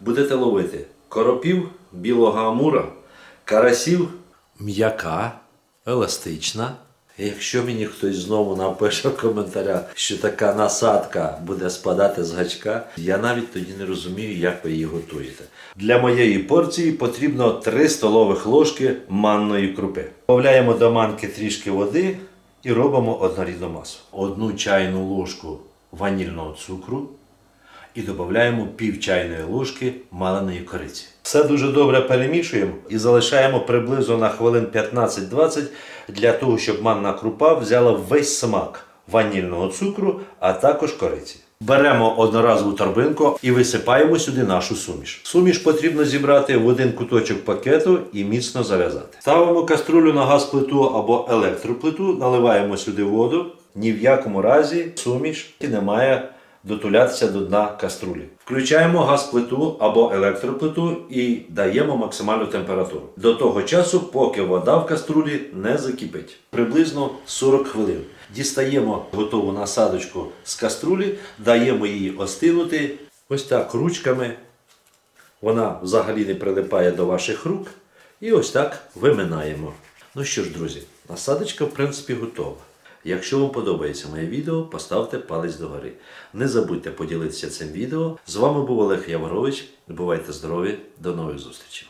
будете ловити коропів, білого амура, карасів, м'яка, еластична. Якщо мені хтось знову напише в коментарях, що така насадка буде спадати з гачка, я навіть тоді не розумію, як ви її готуєте. Для моєї порції потрібно 3 столових ложки манної крупи. Додаємо до манки трішки води і робимо однорідну масу. Одну чайну ложку ванільного цукру і додаємо пів чайної ложки маленої кориці. Все дуже добре перемішуємо і залишаємо приблизно на хвилин 15-20 для того, щоб манна крупа взяла весь смак ванільного цукру, а також кориці. Беремо одноразову торбинку і висипаємо сюди нашу суміш. Суміш потрібно зібрати в один куточок пакету і міцно зав'язати. Ставимо каструлю на газ-плиту або електроплиту, наливаємо сюди воду. Ні в якому разі суміш не має дотулятися до дна каструлі. Включаємо газ-плиту або електроплиту і даємо максимальну температуру. До того часу, поки вода в каструлі не закипить. Приблизно 40 хвилин. Дістаємо готову насадочку з каструлі, даємо її остинути. Ось так ручками. Вона взагалі не прилипає до ваших рук. І ось так виминаємо. Ну що ж, друзі, насадочка в принципі готова. Якщо вам подобається моє відео, поставте палець догори. Не забудьте поділитися цим відео. З вами був Олег Яврович. Бувайте здорові, до нових зустрічей!